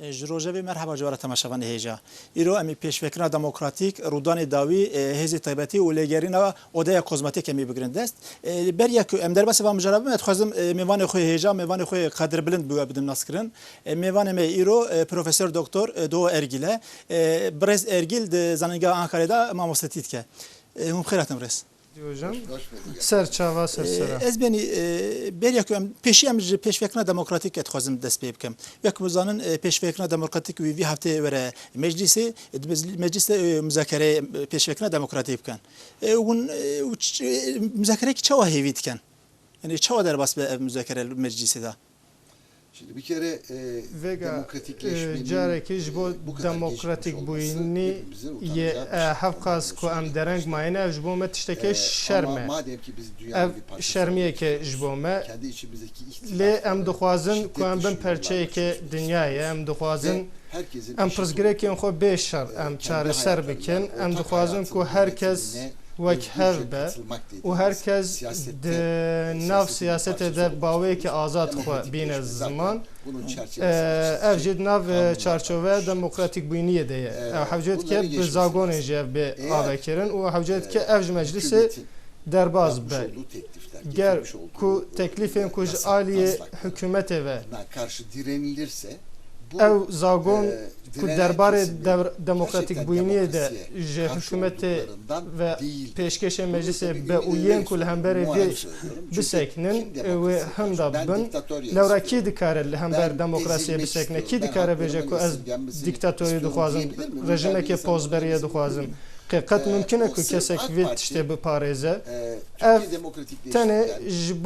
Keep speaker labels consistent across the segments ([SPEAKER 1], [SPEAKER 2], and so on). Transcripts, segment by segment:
[SPEAKER 1] ji rojevê merheba civara temaşevanê hêja. Îro em pêşvekirina demokratîk Rûdanê dawî hêzê taybetî û lêgerîna odeya kozmetîk em ê bigirin dest. Beriya ku em derbasê van mijara bim dixwazim mêvanê xwe hêja mêvanê xwe qedir bilind bûye bidim naskirin. Mêvanê me îro Profesör Doktor Doğu Ergil e. Brez Ergil di zanîngeha Ankara'da da mamostetî dike. Hûn xêr hatin Brez.
[SPEAKER 2] Hocam.
[SPEAKER 3] Hoş bulduk.
[SPEAKER 2] Serçava sersera.
[SPEAKER 1] Ez benî beriya ku em pêşî em ji pêşvekirina demokratîk dixwazim dest pê bikim. Pêşvekirina demokratîk wî vî heftê were meclîsê meclîsê müzakerê pêşvekirina demokratîk bikin. Hûn müzakerekî çawa hêvî dikin? Yani çawa derbas be ev müzakere meclisê da?
[SPEAKER 3] Şimdi bir kere e,
[SPEAKER 2] Vega
[SPEAKER 3] demokratikleşmenin
[SPEAKER 2] ji bo
[SPEAKER 3] e, bu kadar
[SPEAKER 2] demokratik bûyînî
[SPEAKER 3] hepimizin
[SPEAKER 2] ye
[SPEAKER 3] bir şey.
[SPEAKER 2] hevqas ku em dereng ji bo me tişteke
[SPEAKER 3] E,
[SPEAKER 2] şerm
[SPEAKER 3] ama
[SPEAKER 2] e.
[SPEAKER 3] madem ki biz dünyanın bir parçası
[SPEAKER 2] şermiyeke ji bo me
[SPEAKER 3] kendi içimizdeki ihtilaf
[SPEAKER 2] lê em dixwazin ku em bin
[SPEAKER 3] şiddetli
[SPEAKER 2] perçeyeke
[SPEAKER 3] şunlarla
[SPEAKER 2] dünyayê em dixwazin
[SPEAKER 3] ve herkesin
[SPEAKER 2] em
[SPEAKER 3] eşit
[SPEAKER 2] pirzgirêkên xwe bê şer
[SPEAKER 3] e,
[SPEAKER 2] em
[SPEAKER 3] kendi
[SPEAKER 2] çareser
[SPEAKER 3] hayatlarından,
[SPEAKER 2] bikin em
[SPEAKER 3] ortak
[SPEAKER 2] dixwazin ku
[SPEAKER 3] hayatın
[SPEAKER 2] herkes
[SPEAKER 3] yönetimine
[SPEAKER 2] wek
[SPEAKER 3] özgürce
[SPEAKER 2] hev be
[SPEAKER 3] dediğimiz
[SPEAKER 2] herkes di
[SPEAKER 3] e,
[SPEAKER 2] nav siyasete de
[SPEAKER 3] olmuş.
[SPEAKER 2] baweyekî azad xwe bîne ziman ev jî nav çarçove
[SPEAKER 3] varmış.
[SPEAKER 2] demokratik bûyiniyê de ye ew hewcet
[SPEAKER 3] bunları
[SPEAKER 2] ke bi zagonê jî ev bê avekirin û hewcet ke
[SPEAKER 3] e,
[SPEAKER 2] ev ji meclisê
[SPEAKER 3] hükümetin
[SPEAKER 2] derbas
[SPEAKER 3] yapmış
[SPEAKER 2] be. ger ku
[SPEAKER 3] e,
[SPEAKER 2] teklifên ku ji aliyê hükümetê ve
[SPEAKER 3] karşı direnilirse
[SPEAKER 2] ew zagon
[SPEAKER 3] e,
[SPEAKER 2] ku derbarê dev- demokratik bûyiniyê de ji
[SPEAKER 3] olduklarından
[SPEAKER 2] ve pêşkêşê meclisê
[SPEAKER 3] tabii
[SPEAKER 2] be û
[SPEAKER 3] ileri
[SPEAKER 2] yên ku li hemberê vê bisekinin wê
[SPEAKER 3] karşı? Ben
[SPEAKER 2] bin lewra kî dikare li hember
[SPEAKER 3] ezilmek
[SPEAKER 2] bisekine kî dikare bêje ku ez
[SPEAKER 3] istiyorum.
[SPEAKER 2] dixwazim rejimekê
[SPEAKER 3] ezilmek
[SPEAKER 2] dixwazim e
[SPEAKER 3] Parti,
[SPEAKER 2] tiştê biparêze
[SPEAKER 3] Ee,
[SPEAKER 2] Ev
[SPEAKER 3] Türkiye demokratikleşti.
[SPEAKER 2] tenê
[SPEAKER 3] Yani
[SPEAKER 2] ji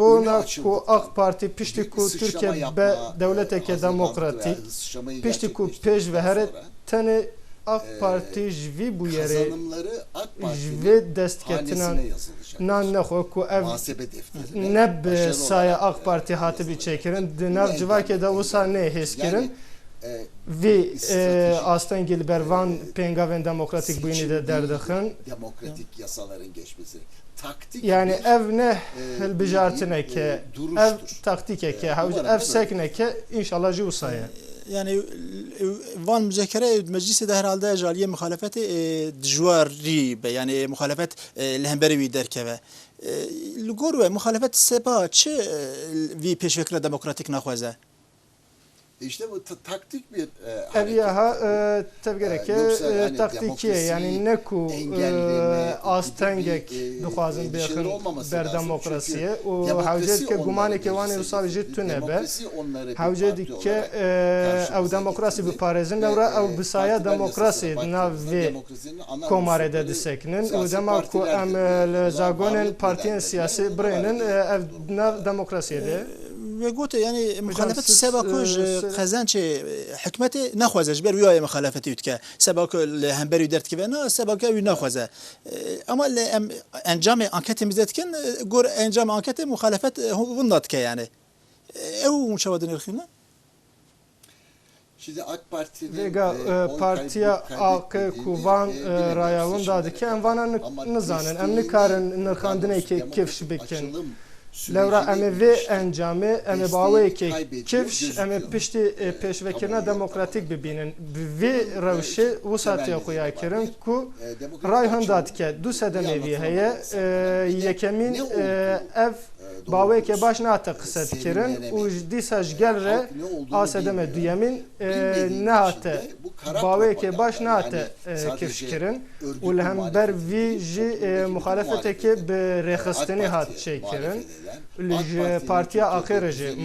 [SPEAKER 2] be
[SPEAKER 3] yapma, e,
[SPEAKER 2] devleteke
[SPEAKER 3] hazırlandı
[SPEAKER 2] demokratik
[SPEAKER 3] veya sıçramayı
[SPEAKER 2] piştî ku
[SPEAKER 3] gerçekleştirdikten
[SPEAKER 2] pêj ve here
[SPEAKER 3] sonra
[SPEAKER 2] tenê AK Parti
[SPEAKER 3] AK
[SPEAKER 2] ji
[SPEAKER 3] Parti'nin
[SPEAKER 2] vê destketinan
[SPEAKER 3] hanesine yazılacak.
[SPEAKER 2] nan nexwe ku ev ne saya AK Parti
[SPEAKER 3] e,
[SPEAKER 2] hatibî
[SPEAKER 3] yazılacak.
[SPEAKER 2] çêkirin di
[SPEAKER 3] Bunu
[SPEAKER 2] nav de
[SPEAKER 3] e,
[SPEAKER 2] vê
[SPEAKER 3] stratejik,
[SPEAKER 2] astengil bervan
[SPEAKER 3] e,
[SPEAKER 2] pêngavên demokratik bûyînî de
[SPEAKER 3] seçim
[SPEAKER 2] derdixin
[SPEAKER 3] değil, demokratik yasaların geçmesi. Taktik
[SPEAKER 2] yani
[SPEAKER 3] bir,
[SPEAKER 2] ev ne?
[SPEAKER 3] e,
[SPEAKER 2] hilbijartineke
[SPEAKER 3] e,
[SPEAKER 2] ev
[SPEAKER 3] duruştur.
[SPEAKER 2] taktikeke
[SPEAKER 3] E,
[SPEAKER 2] ev
[SPEAKER 3] da
[SPEAKER 2] sekneke inşallah jî wisaya
[SPEAKER 1] Yani van müzakere meclisi de herhalde jaliye muhalefeti dijwarî be. Yani muhalefet hemberî wî derkeve. Li gor we muhalefet seba çi vî pêşvekira demokratik naxwaze?
[SPEAKER 3] İşte bu ta- taktik bir e,
[SPEAKER 2] ev
[SPEAKER 3] hareket.
[SPEAKER 2] yaha tevgereke
[SPEAKER 3] Ee, yoksa yani
[SPEAKER 2] taktikiye yani ne ku
[SPEAKER 3] engelleme,
[SPEAKER 2] astengek
[SPEAKER 3] gibi bir, e,
[SPEAKER 2] dixwazin
[SPEAKER 3] endişeleri
[SPEAKER 2] bêxin
[SPEAKER 3] olmaması
[SPEAKER 2] ber demokrasiye
[SPEAKER 3] demokrasi
[SPEAKER 2] hewcet ke
[SPEAKER 3] onları
[SPEAKER 2] gumaneke
[SPEAKER 3] meclise
[SPEAKER 2] wanê wisa jî
[SPEAKER 3] getirdi.
[SPEAKER 2] tune be
[SPEAKER 3] Demokrasi onları bir
[SPEAKER 2] hewce
[SPEAKER 3] parti
[SPEAKER 2] dike
[SPEAKER 3] olarak
[SPEAKER 2] ew
[SPEAKER 3] karşımıza
[SPEAKER 2] demokrasî
[SPEAKER 3] getirdi.
[SPEAKER 2] biparêzin
[SPEAKER 3] Ve,
[SPEAKER 2] lewra
[SPEAKER 3] e,
[SPEAKER 2] ew bisaya di nav
[SPEAKER 3] demokrasinin ana
[SPEAKER 2] komarê de û
[SPEAKER 3] siyasi
[SPEAKER 2] dema ku em
[SPEAKER 3] o nedenleri
[SPEAKER 2] siyasî
[SPEAKER 3] bunlar
[SPEAKER 2] birênin
[SPEAKER 3] var.
[SPEAKER 2] ev nav demokrasiyê de
[SPEAKER 1] Ve gote yani muhalefet
[SPEAKER 2] siz,
[SPEAKER 1] seba
[SPEAKER 2] e,
[SPEAKER 1] ku ji
[SPEAKER 2] se-
[SPEAKER 1] xezençê hikmetê naxwaze ji ber wî muhalefetî dike. Seba ku li hemberî wî derdikive na seba ku wî naxwaze. Ama encamê anketê bizde dikin gor encamê anketê muhalefet hûn da dike yani. Ew çawa dinirxîne?
[SPEAKER 3] Şimdi AK Parti'nin
[SPEAKER 2] Vega
[SPEAKER 3] e,
[SPEAKER 2] partiya
[SPEAKER 3] kaybetmediğini,
[SPEAKER 2] kuvan
[SPEAKER 3] e, seçimlere
[SPEAKER 2] dadı ki
[SPEAKER 3] kadar.
[SPEAKER 2] em vana
[SPEAKER 3] Ama
[SPEAKER 2] nizanin em
[SPEAKER 3] desteğini
[SPEAKER 2] nikarin
[SPEAKER 3] daha
[SPEAKER 2] nirxandine
[SPEAKER 3] doğrusu
[SPEAKER 2] ki bikin.
[SPEAKER 3] açılım
[SPEAKER 2] Lewra
[SPEAKER 3] sürecini
[SPEAKER 2] em ê vê encamê em ê ki kifş em ê piştî pêşvekirina demokratik bibînin bi vê rewşê wisa tê xuya kirin ku ray hinda dike du sedemê vî heye e, yekemîn e, ev
[SPEAKER 3] e,
[SPEAKER 2] bawê ke
[SPEAKER 3] doğru
[SPEAKER 2] baş nate qise dikirin û ji dîsa ji gel re a
[SPEAKER 3] bilmiyor.
[SPEAKER 2] duyemîn nehate
[SPEAKER 3] için de bu kara
[SPEAKER 2] bawê ke
[SPEAKER 3] propaganda,
[SPEAKER 2] baş nate kifş kirin. û li hember vî jî
[SPEAKER 3] muhalefeti,
[SPEAKER 2] bi rêxistinê hat çêkirin partiya
[SPEAKER 3] değiştirip,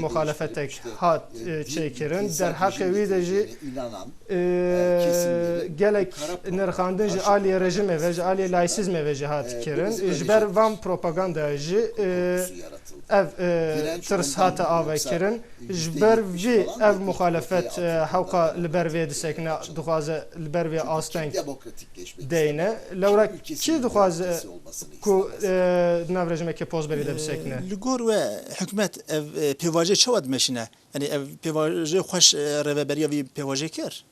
[SPEAKER 3] işte,
[SPEAKER 2] hat
[SPEAKER 3] e,
[SPEAKER 2] e,
[SPEAKER 3] din-
[SPEAKER 2] çêkirin
[SPEAKER 3] dinsel
[SPEAKER 2] derheqê
[SPEAKER 3] rejim
[SPEAKER 2] wî de jî
[SPEAKER 3] getireceğine inanan
[SPEAKER 2] e,
[SPEAKER 3] kesimleri
[SPEAKER 2] gelek
[SPEAKER 3] kara propaganda
[SPEAKER 2] nirxandin ji
[SPEAKER 3] karşı
[SPEAKER 2] aliyê rejimê ve ji aliyê laysîzmê ve jî hat
[SPEAKER 3] E,
[SPEAKER 2] kirin
[SPEAKER 3] bizi
[SPEAKER 2] ji ber
[SPEAKER 3] bölecektir.
[SPEAKER 2] van propaganda jî e, ev e, ji ber
[SPEAKER 3] yetmiş
[SPEAKER 2] vî
[SPEAKER 3] falan
[SPEAKER 2] ev
[SPEAKER 3] yetmiş
[SPEAKER 2] muhalefet
[SPEAKER 3] ortaya
[SPEAKER 2] e,
[SPEAKER 3] atıldı.
[SPEAKER 2] hewqa li ber vê disekine dixwaze li ber vê
[SPEAKER 3] Çünkü
[SPEAKER 2] asteng
[SPEAKER 3] kim demokratikleşmek
[SPEAKER 2] deyne
[SPEAKER 3] ister?
[SPEAKER 2] lewra
[SPEAKER 3] demokrasi olmasını
[SPEAKER 2] ku e, nav rejimekê pozberî de bisekine
[SPEAKER 1] Li gor we hikmet ev pêvajê çawa dimeşine? Yani ev pêvajê xweş rêveberiya vî pêvajê kir?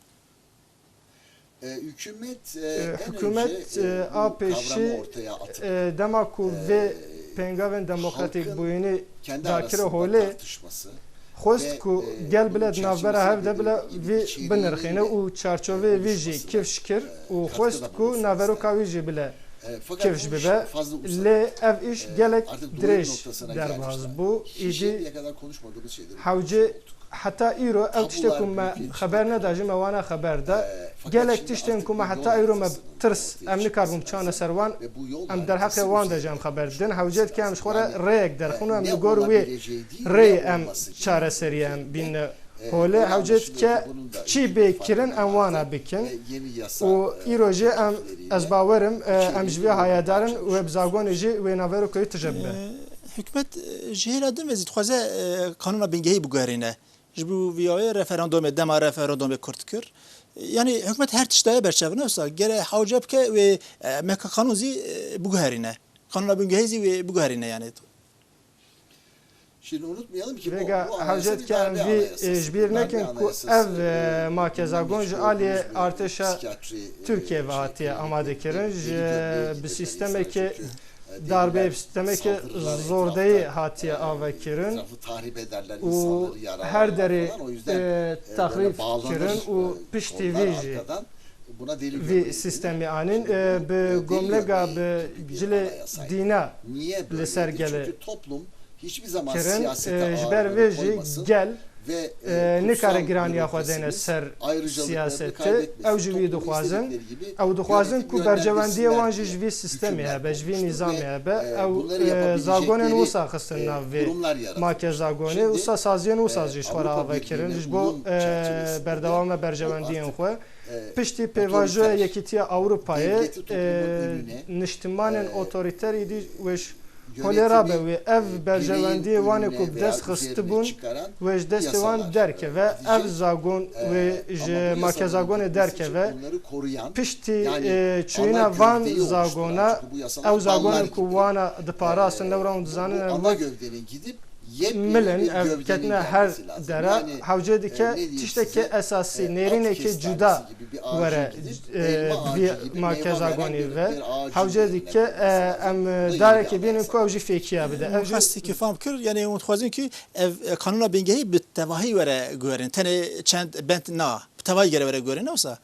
[SPEAKER 3] E, hükümet e,
[SPEAKER 2] E,
[SPEAKER 3] en
[SPEAKER 2] hükümet,
[SPEAKER 3] önce
[SPEAKER 2] e,
[SPEAKER 3] e, bu
[SPEAKER 2] APŞ,
[SPEAKER 3] kavramı ortaya atıp
[SPEAKER 2] E, dema ku
[SPEAKER 3] e,
[SPEAKER 2] vê pengavên demokratik
[SPEAKER 3] halkın
[SPEAKER 2] bûyînî
[SPEAKER 3] kendi
[SPEAKER 2] dakire
[SPEAKER 3] arasında
[SPEAKER 2] holê
[SPEAKER 3] tartışması
[SPEAKER 2] خواست
[SPEAKER 3] Ve,
[SPEAKER 2] ku
[SPEAKER 3] e,
[SPEAKER 2] gel
[SPEAKER 3] bunun
[SPEAKER 2] bile navbera
[SPEAKER 3] çerçevesinde
[SPEAKER 2] hev de bile
[SPEAKER 3] dediğim gibi
[SPEAKER 2] vi
[SPEAKER 3] içeriğiyle
[SPEAKER 2] binirxine û çarçove
[SPEAKER 3] e, E, fakat bu iş
[SPEAKER 2] bibe lê ev iş
[SPEAKER 3] E,
[SPEAKER 2] gelek
[SPEAKER 3] artık durum
[SPEAKER 2] dirêj
[SPEAKER 3] noktasına
[SPEAKER 2] derbas
[SPEAKER 3] gelmişler.
[SPEAKER 2] bû
[SPEAKER 3] Hiç
[SPEAKER 2] îdî
[SPEAKER 3] şimdiye kadar konuşmadığımız şeyleri
[SPEAKER 2] hewcê
[SPEAKER 3] konuştuk.
[SPEAKER 2] heta îro ew tiştê ku me
[SPEAKER 3] Tabular büyük
[SPEAKER 2] xeber neda ji me wana xeber da.
[SPEAKER 3] E, fakat
[SPEAKER 2] gelek
[SPEAKER 3] şimdi
[SPEAKER 2] tiştên
[SPEAKER 3] artık
[SPEAKER 2] ku me îro me
[SPEAKER 3] haritasının
[SPEAKER 2] tirs
[SPEAKER 3] ortaya
[SPEAKER 2] em çane
[SPEAKER 3] lazım.
[SPEAKER 2] ser wan
[SPEAKER 3] Ve bu yol
[SPEAKER 2] em derheqê
[SPEAKER 3] haritası
[SPEAKER 2] wan
[SPEAKER 3] üzerinde
[SPEAKER 2] de jam xeber din.
[SPEAKER 3] Konuşmamız
[SPEAKER 2] hewcet ke em
[SPEAKER 3] e, ne
[SPEAKER 2] gor rê
[SPEAKER 3] ne
[SPEAKER 2] em
[SPEAKER 3] olması gerektiği
[SPEAKER 2] çareseriyem
[SPEAKER 3] şeklinde,
[SPEAKER 2] bîne
[SPEAKER 3] e,
[SPEAKER 2] holê
[SPEAKER 3] öyle
[SPEAKER 2] hewcet
[SPEAKER 3] anlaşılıyor
[SPEAKER 2] ke
[SPEAKER 3] ki bunun da
[SPEAKER 2] çî
[SPEAKER 3] bir
[SPEAKER 2] bê
[SPEAKER 3] farkına
[SPEAKER 2] kirin em wana
[SPEAKER 3] vardı
[SPEAKER 2] bikin
[SPEAKER 3] ve
[SPEAKER 2] û
[SPEAKER 3] e,
[SPEAKER 2] îro jê em ez bawerim e, em
[SPEAKER 3] içeriği
[SPEAKER 2] hayadarin wê bizagonê jî wê naverokayê tijebbe
[SPEAKER 1] hükümet ji hêla din ve dixwaze kanûna bingehî biguherîne ji bo viyayê referandumê dema referandumê Kurd kir yani hükümet her tiştaya berçevine olsa gere hawce bike ve meka kanûn zî biguherîne kanûna bingehî zî wê biguherîne yani
[SPEAKER 3] Şimdi unutmayalım ki bu,
[SPEAKER 2] Vega
[SPEAKER 3] bu anayasa
[SPEAKER 2] hewcet
[SPEAKER 3] bir
[SPEAKER 2] ke em
[SPEAKER 3] darbe
[SPEAKER 2] vî
[SPEAKER 3] anayasası.
[SPEAKER 2] ji bîr
[SPEAKER 3] Darbe
[SPEAKER 2] nekin ku ev
[SPEAKER 3] e,
[SPEAKER 2] aliyê
[SPEAKER 3] olduğunuz bir
[SPEAKER 2] artêşa
[SPEAKER 3] psikiyatri, e,
[SPEAKER 2] Türkiye ve
[SPEAKER 3] şey,
[SPEAKER 2] hatiye ji
[SPEAKER 3] bir gömleği
[SPEAKER 2] bi
[SPEAKER 3] e,
[SPEAKER 2] darbe
[SPEAKER 3] deliler
[SPEAKER 2] sistemekî
[SPEAKER 3] saldırılar
[SPEAKER 2] zordeyî
[SPEAKER 3] etrafta,
[SPEAKER 2] hatiye
[SPEAKER 3] e, tahrip
[SPEAKER 2] û
[SPEAKER 3] insanları yararlar
[SPEAKER 2] her
[SPEAKER 3] böyle bağlanır,
[SPEAKER 2] kirin vî jî
[SPEAKER 3] arkadan buna deli
[SPEAKER 2] vî
[SPEAKER 3] gömleği
[SPEAKER 2] sistemî
[SPEAKER 3] deniyor.
[SPEAKER 2] anîn
[SPEAKER 3] Şimdi
[SPEAKER 2] e,
[SPEAKER 3] bu,
[SPEAKER 2] bi gomlega bi
[SPEAKER 3] Niye böyle?
[SPEAKER 2] li ser gelê
[SPEAKER 3] Çünkü toplum hiçbir zaman
[SPEAKER 2] kirin
[SPEAKER 3] siyasete
[SPEAKER 2] e, vê jî
[SPEAKER 3] koymasın
[SPEAKER 2] gel
[SPEAKER 3] ve
[SPEAKER 2] e, nikare giraniya xwe dêne
[SPEAKER 3] bürokrasimiz
[SPEAKER 2] ser
[SPEAKER 3] ayrıcalıklarını
[SPEAKER 2] siyaseti
[SPEAKER 3] kaybetmesin.
[SPEAKER 2] ew ji wî
[SPEAKER 3] Toplumu
[SPEAKER 2] dixwazin ew dixwazin ku bercevendiye wan jî ji vî sistemê hebe ji
[SPEAKER 3] kurmuştur
[SPEAKER 2] nîzamê
[SPEAKER 3] ve,
[SPEAKER 2] hebe
[SPEAKER 3] e,
[SPEAKER 2] ew zagonên wisa
[SPEAKER 3] e,
[SPEAKER 2] xistin nav vê make zagonê wisa saziyên wisa
[SPEAKER 3] e,
[SPEAKER 2] jî xwe avekirin
[SPEAKER 3] Birliği'ne
[SPEAKER 2] ji bo berdewame bercevendiyên xwe
[SPEAKER 3] E,
[SPEAKER 2] piştî
[SPEAKER 3] otoriter,
[SPEAKER 2] pêvajoya Yekîtiya
[SPEAKER 3] önüne,
[SPEAKER 2] niştimanên
[SPEAKER 3] e,
[SPEAKER 2] otoriterî dî weş
[SPEAKER 3] yönetimi,
[SPEAKER 2] kolera be wê
[SPEAKER 3] e,
[SPEAKER 2] ev
[SPEAKER 3] bireyin
[SPEAKER 2] bercevendiyê wanê
[SPEAKER 3] önüne
[SPEAKER 2] ku
[SPEAKER 3] veya
[SPEAKER 2] dest xist
[SPEAKER 3] üzerine
[SPEAKER 2] bûn
[SPEAKER 3] çıkaran
[SPEAKER 2] wê ji destê wan
[SPEAKER 3] yasalar,
[SPEAKER 2] derkeve
[SPEAKER 3] e,
[SPEAKER 2] ev zagon
[SPEAKER 3] E,
[SPEAKER 2] wê
[SPEAKER 3] ama
[SPEAKER 2] ji
[SPEAKER 3] bu
[SPEAKER 2] make
[SPEAKER 3] yasaların
[SPEAKER 2] zagonê
[SPEAKER 3] gitmesi için
[SPEAKER 2] derkeve
[SPEAKER 3] bunları koruyan
[SPEAKER 2] piştî
[SPEAKER 3] Yani
[SPEAKER 2] e, van zagona
[SPEAKER 3] çünkü bu yasalar
[SPEAKER 2] ew zagonên
[SPEAKER 3] dallar
[SPEAKER 2] ku
[SPEAKER 3] gibi.
[SPEAKER 2] wana diparastin
[SPEAKER 3] Ee,
[SPEAKER 2] lewra û
[SPEAKER 3] bu
[SPEAKER 2] dizanin
[SPEAKER 3] ana gövdenin gidip
[SPEAKER 2] milin
[SPEAKER 3] bir
[SPEAKER 2] ev ketine her dere
[SPEAKER 3] Yani, e,
[SPEAKER 2] dike
[SPEAKER 3] ne diyeyim
[SPEAKER 2] tiştekî
[SPEAKER 3] size,
[SPEAKER 2] esasî
[SPEAKER 3] e,
[SPEAKER 2] nêrînekî
[SPEAKER 3] at
[SPEAKER 2] cuda
[SPEAKER 3] gibi bir
[SPEAKER 2] e, zagonî
[SPEAKER 3] bir-
[SPEAKER 2] ve
[SPEAKER 3] bir yerine
[SPEAKER 2] dike em
[SPEAKER 3] Bu da yeni
[SPEAKER 2] darekî
[SPEAKER 3] bir
[SPEAKER 2] bînin ku jî fêkiya bide jî
[SPEAKER 1] xastekî fam kir yani dixwazin ki ev kanûna bingehî bi tevahî were guherin tenê çend bent na bi tevahî gere were guherin wisa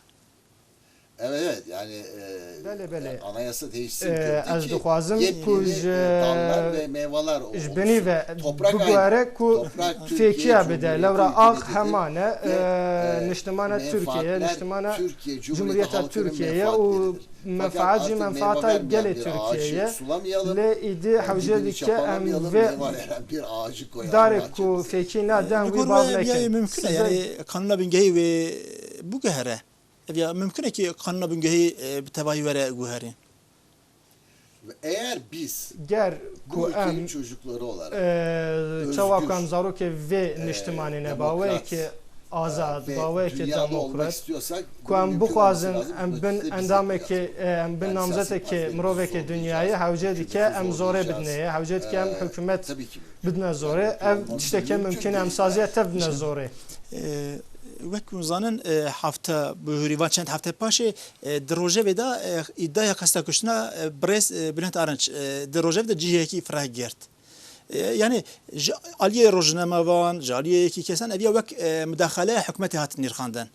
[SPEAKER 3] Evet evet yani e,
[SPEAKER 2] Bele, bele.
[SPEAKER 3] anayasa değişsin
[SPEAKER 2] E,
[SPEAKER 3] kıldı
[SPEAKER 2] ez
[SPEAKER 3] ki
[SPEAKER 2] dixwazim
[SPEAKER 3] yepyeni,
[SPEAKER 2] ku
[SPEAKER 3] e,
[SPEAKER 2] ji
[SPEAKER 3] dallar ve meyveler olsun.
[SPEAKER 2] binî ve
[SPEAKER 3] Toprak
[SPEAKER 2] ku
[SPEAKER 3] Cumhuriyeti
[SPEAKER 2] lewra ax
[SPEAKER 3] hükümetidir
[SPEAKER 2] hemane
[SPEAKER 3] ve, e,
[SPEAKER 2] niştimana Türkiye niştimana
[SPEAKER 3] halkının
[SPEAKER 2] Türkiye'ye û
[SPEAKER 3] menfaatleridir. Fakat
[SPEAKER 2] menfaat jî
[SPEAKER 3] artık
[SPEAKER 2] menfaata
[SPEAKER 3] bir
[SPEAKER 2] Türkiye'ye
[SPEAKER 3] ağacı sulamayalım.
[SPEAKER 2] lê îdî hewce
[SPEAKER 3] dibini
[SPEAKER 2] dike em
[SPEAKER 3] koyalım
[SPEAKER 2] darek ku bav
[SPEAKER 1] ve ya
[SPEAKER 2] nekin
[SPEAKER 1] mümkün yani kanûna bingehî wê biguhere ev ya mümkün e ki kanûna bingehî bi tevahî were guherin
[SPEAKER 3] Ve Eğer biz
[SPEAKER 2] ger
[SPEAKER 3] bu
[SPEAKER 2] ku
[SPEAKER 3] ülkenin
[SPEAKER 2] em
[SPEAKER 3] çocukları olarak
[SPEAKER 2] e, çawa ku em zarokê vê niştimanîne baweyekî azad
[SPEAKER 3] ve
[SPEAKER 2] baweyekî
[SPEAKER 3] dünyada olmak
[SPEAKER 2] demokrat
[SPEAKER 3] istiyorsak
[SPEAKER 2] ku
[SPEAKER 3] bunun
[SPEAKER 2] em
[SPEAKER 3] mümkün
[SPEAKER 2] bixwazin
[SPEAKER 3] olması lazım.
[SPEAKER 2] em bin
[SPEAKER 3] yapacağız.
[SPEAKER 2] em bin
[SPEAKER 3] Yani
[SPEAKER 2] namzetekî
[SPEAKER 3] siyasi
[SPEAKER 2] mirovekî
[SPEAKER 3] partilerimizi
[SPEAKER 2] dünyayê hewce dike em
[SPEAKER 3] zorlayacağız.
[SPEAKER 2] bidneye hewce dike em
[SPEAKER 3] ki.
[SPEAKER 2] bidne
[SPEAKER 3] Yani
[SPEAKER 2] ev
[SPEAKER 3] olmaz.
[SPEAKER 2] tiştekî
[SPEAKER 3] Mümkün
[SPEAKER 2] em saziye tev bidne zorê
[SPEAKER 1] hûrîvan çend hafte paşê di rojevê da îdaya qesta kuştina Brês Bülent Arınç di rojevê de cihekî fireh girt. Yani ji aliyê rojnamevan, ji aliyê yekî kesan ev ya wek müdaxaleya hikûmetê hatin nêrxandin.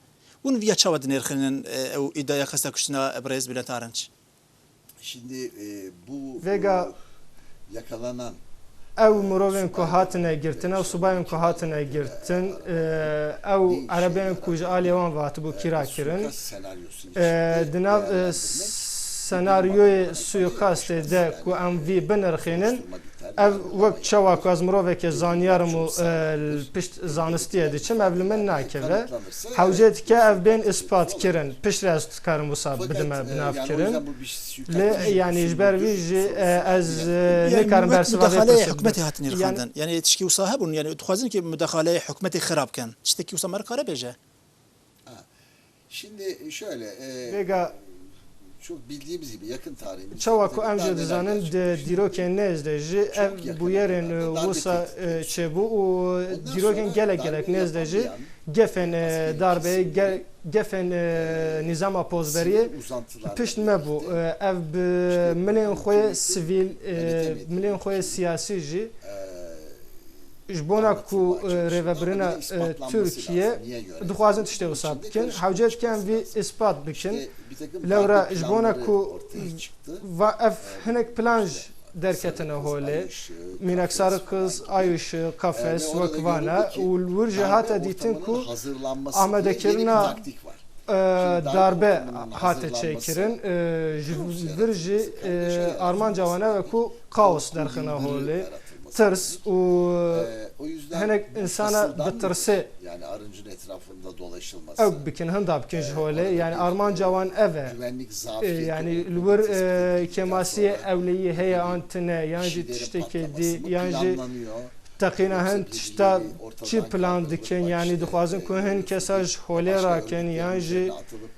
[SPEAKER 1] Hûn viya çawa dinêrxinin ew îdaya qesta kuştina Brês Bülent Arınç.
[SPEAKER 3] Şimdi e, bu
[SPEAKER 2] Vega-
[SPEAKER 3] yakalanan
[SPEAKER 2] ew mirovên ku hatine girtin ew subayên ku hatine girtin ew erebeyên ku ji aliyê wan hatibû kîra kirin. Di nav em vî binirxînin
[SPEAKER 3] oluşturma bir tercih
[SPEAKER 2] ev wek çawa ku ez mirovekê zaniyarim û e, pişt zanistiyê diçim ev li min nakeve hewce dike ev bên ispat kirin pişt re ez dikarim wisa bidime binav kirin lê yani ji ber vî jî ez nikarim pirsî
[SPEAKER 1] hikûmetê hatin nêrxandin. Yani tişkî wisa hebûn yani dixwazin ki müdaxaleya hikûmetê xirab bikin. Tiştekî wisa me kare bêje.
[SPEAKER 3] Şimdi şöyle e,
[SPEAKER 2] Vega
[SPEAKER 3] çok bildiğimiz gibi yakın tarihimizde
[SPEAKER 2] çawa ku em
[SPEAKER 3] daha
[SPEAKER 2] jî
[SPEAKER 3] neler
[SPEAKER 2] dizanin
[SPEAKER 3] gerçekleşti.
[SPEAKER 2] di dîrokên nêzdê jî ev
[SPEAKER 3] yakın
[SPEAKER 2] bûyerên
[SPEAKER 3] zamanlarda darbe
[SPEAKER 2] wisa
[SPEAKER 3] tehditleri
[SPEAKER 2] çêbû û
[SPEAKER 3] Ondan
[SPEAKER 2] dîrokên
[SPEAKER 3] sonra
[SPEAKER 2] gelek
[SPEAKER 3] darbe
[SPEAKER 2] gelek nêzdê jî
[SPEAKER 3] yapamayan,
[SPEAKER 2] gefên e,
[SPEAKER 3] askeri
[SPEAKER 2] darbeyê
[SPEAKER 3] kesimleri,
[SPEAKER 2] ge- gefên e, nîzama pozberiyê
[SPEAKER 3] sivil uzantılarla
[SPEAKER 2] pişt me bû ji bona ku e.
[SPEAKER 3] Niye göre?
[SPEAKER 2] dixwazin tiştê wisa bikin hewcetken
[SPEAKER 3] lazım.
[SPEAKER 2] ispat bikin Lewra ji bona ku ev hinek plan ji derketine holê
[SPEAKER 3] falan
[SPEAKER 2] kız,
[SPEAKER 3] gibi.
[SPEAKER 2] ay ışığı, kafes,
[SPEAKER 3] ve ki
[SPEAKER 2] û wir ji hate dîtin ku e,
[SPEAKER 3] darbe
[SPEAKER 2] hate çêkirin e, vir jî e, arman
[SPEAKER 3] yaratılması,
[SPEAKER 2] cavana ve ku kaos
[SPEAKER 3] gündürü
[SPEAKER 2] holê û
[SPEAKER 3] Ee, o
[SPEAKER 2] insana
[SPEAKER 3] fısıldan
[SPEAKER 2] bitirse
[SPEAKER 3] yani arıncın etrafında dolaşılması
[SPEAKER 2] ew bikin hinda bikin ji holê yani arman cavan ev e
[SPEAKER 3] güvenlik
[SPEAKER 2] E,
[SPEAKER 3] zafiyeti
[SPEAKER 2] yani
[SPEAKER 3] tespit
[SPEAKER 2] e, kemasiye evliyî heye an tune yan jî
[SPEAKER 3] kişilerin
[SPEAKER 2] tiştekê
[SPEAKER 3] patlaması
[SPEAKER 2] dî
[SPEAKER 3] mı
[SPEAKER 2] yan jî
[SPEAKER 3] planlanıyor?
[SPEAKER 2] teqîna
[SPEAKER 3] Yoksa
[SPEAKER 2] hin tişta
[SPEAKER 3] birileri ortadan
[SPEAKER 2] çi plan
[SPEAKER 3] kaldırılıp
[SPEAKER 2] dikin
[SPEAKER 3] bak
[SPEAKER 2] yani
[SPEAKER 3] işte,
[SPEAKER 2] dixwazin ku
[SPEAKER 3] e,
[SPEAKER 2] hin kesa ji holê
[SPEAKER 3] başka
[SPEAKER 2] rakin yan
[SPEAKER 3] örgütlerin
[SPEAKER 2] jî
[SPEAKER 3] üzerine atılıp,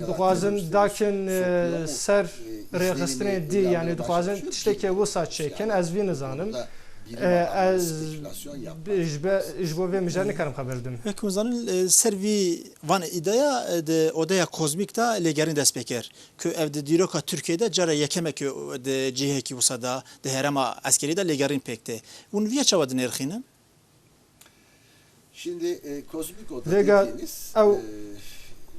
[SPEAKER 2] dixwazin
[SPEAKER 3] teröristleri
[SPEAKER 2] dakin e, ser
[SPEAKER 3] E,
[SPEAKER 2] dî
[SPEAKER 3] uyanmaya
[SPEAKER 2] yani dixwazin
[SPEAKER 3] başlıyor.
[SPEAKER 2] tiştekê wisa çêkin ez vî nizanim E, ez
[SPEAKER 3] spekülasyon yapmaz.
[SPEAKER 2] ji be- ji bo vê mijar nikarim xeber bidim
[SPEAKER 1] Hekûm zanin ser vî van îdeya di odeya kozmîk da lêgerîn dest pê kir ku ev di dîroka Tirkiyeyê de cara yekemek di cihekî wisa da di herema eskerî de lêgerîn pêk tê. Hûn vî çawa dinêrxînin?
[SPEAKER 3] Şimdi e, kozmik oda
[SPEAKER 2] Vega,
[SPEAKER 3] dediğimiz
[SPEAKER 2] ev-
[SPEAKER 3] e,